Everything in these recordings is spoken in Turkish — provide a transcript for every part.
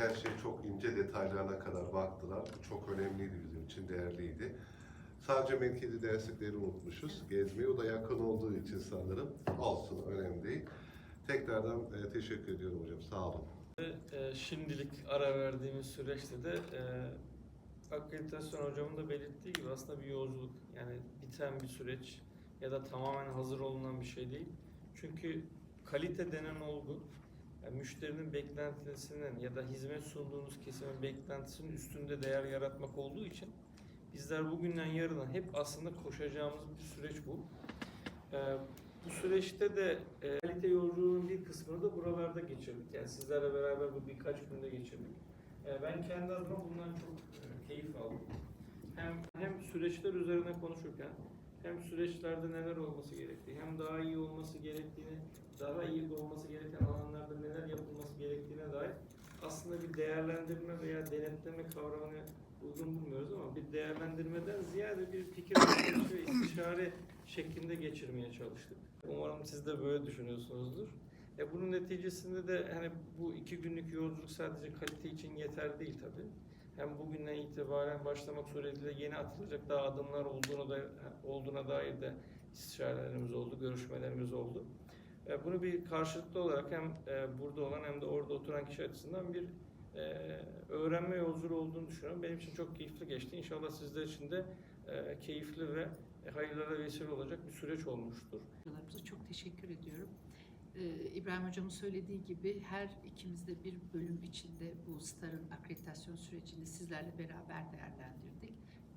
her şey çok ince detaylarına kadar baktılar. Bu çok önemliydi bizim için, değerliydi. Sadece Menkidi derslikleri unutmuşuz. Gezmeyi o da yakın olduğu için sanırım. Olsun, önemli değil. Tekrardan e, teşekkür ediyorum hocam. Sağ olun. Ee, şimdilik ara verdiğimiz süreçte de e, akreditasyon hocamın da belirttiği gibi aslında bir yolculuk. Yani biten bir süreç ya da tamamen hazır olunan bir şey değil. Çünkü kalite denen olgu yani müşterinin beklentisinin ya da hizmet sunduğunuz kesimin beklentisinin üstünde değer yaratmak olduğu için bizler bugünden yarına hep aslında koşacağımız bir süreç bu. Ee, bu süreçte de e, kalite yolculuğunun bir kısmını da buralarda geçirdik. Yani sizlerle beraber bu birkaç günde geçirdik. Ee, ben kendi adıma bundan çok e, keyif aldım. Hem hem süreçler üzerine konuşurken hem süreçlerde neler olması gerektiği, hem daha iyi olması gerektiğini, daha iyi olması gereken alanlarda neler yapılması gerektiğine dair aslında bir değerlendirme veya denetleme kavramını uygun bulmuyoruz ama bir değerlendirmeden ziyade bir fikir alışverişi ve istişare şeklinde geçirmeye çalıştık. Umarım siz de böyle düşünüyorsunuzdur. E bunun neticesinde de hani bu iki günlük yolculuk sadece kalite için yeterli değil tabii. Hem bugünden itibaren başlamak suretiyle yeni atılacak daha adımlar olduğunu da olduğuna dair de istişarelerimiz oldu, görüşmelerimiz oldu. E, Bunu bir karşılıklı olarak hem e, burada olan hem de orada oturan kişi açısından bir e, öğrenme yolculuğu olduğunu düşünüyorum. Benim için çok keyifli geçti. İnşallah sizler için de keyifli ve hayırlara vesile olacak bir süreç olmuştur. Çok teşekkür ediyorum. İbrahim Hocam'ın söylediği gibi her ikimiz de bir bölüm içinde bu STAR'ın akreditasyon sürecini sizlerle beraber değerlendirdik.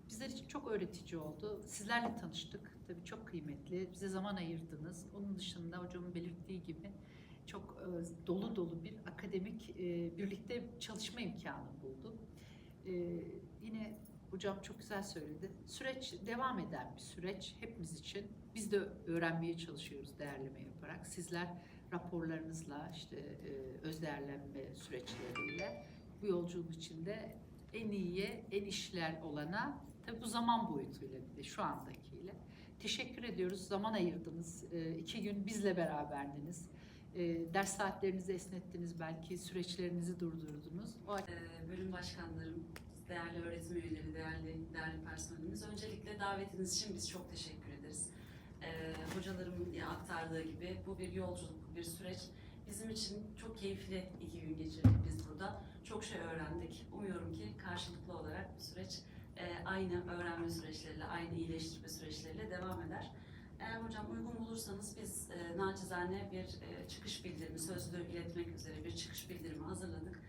Bizler için çok öğretici oldu. Sizlerle tanıştık. Tabii çok kıymetli. Bize zaman ayırdınız. Onun dışında hocamın belirttiği gibi çok e, dolu dolu bir akademik e, birlikte çalışma imkanı bulduk. E, yine hocam çok güzel söyledi. Süreç devam eden bir süreç hepimiz için. Biz de öğrenmeye çalışıyoruz değerleme yaparak. Sizler raporlarınızla, işte e, öz değerlenme süreçleriyle bu yolculuk içinde en iyiye, en işler olana, tabii bu zaman boyutuyla bir de şu andakiyle. Teşekkür ediyoruz. Zaman ayırdınız. E, iki gün bizle beraberdiniz. E, ders saatlerinizi esnettiniz belki, süreçlerinizi durdurdunuz. O Ee, bölüm başkanlarım, değerli öğretim üyeleri, değerli değerli personelimiz. Öncelikle davetiniz için biz çok teşekkür ederiz. Ee, hocalarımın aktardığı gibi bu bir yolculuk, bir süreç. Bizim için çok keyifli iki gün geçirdik biz burada. Çok şey öğrendik. Umuyorum ki karşılıklı olarak bu süreç e, aynı öğrenme süreçleriyle, aynı iyileştirme süreçleriyle devam eder. Eğer hocam uygun bulursanız biz e, naçizane bir e, çıkış bildirimi, sözlü iletmek üzere bir çıkış bildirimi hazırladık.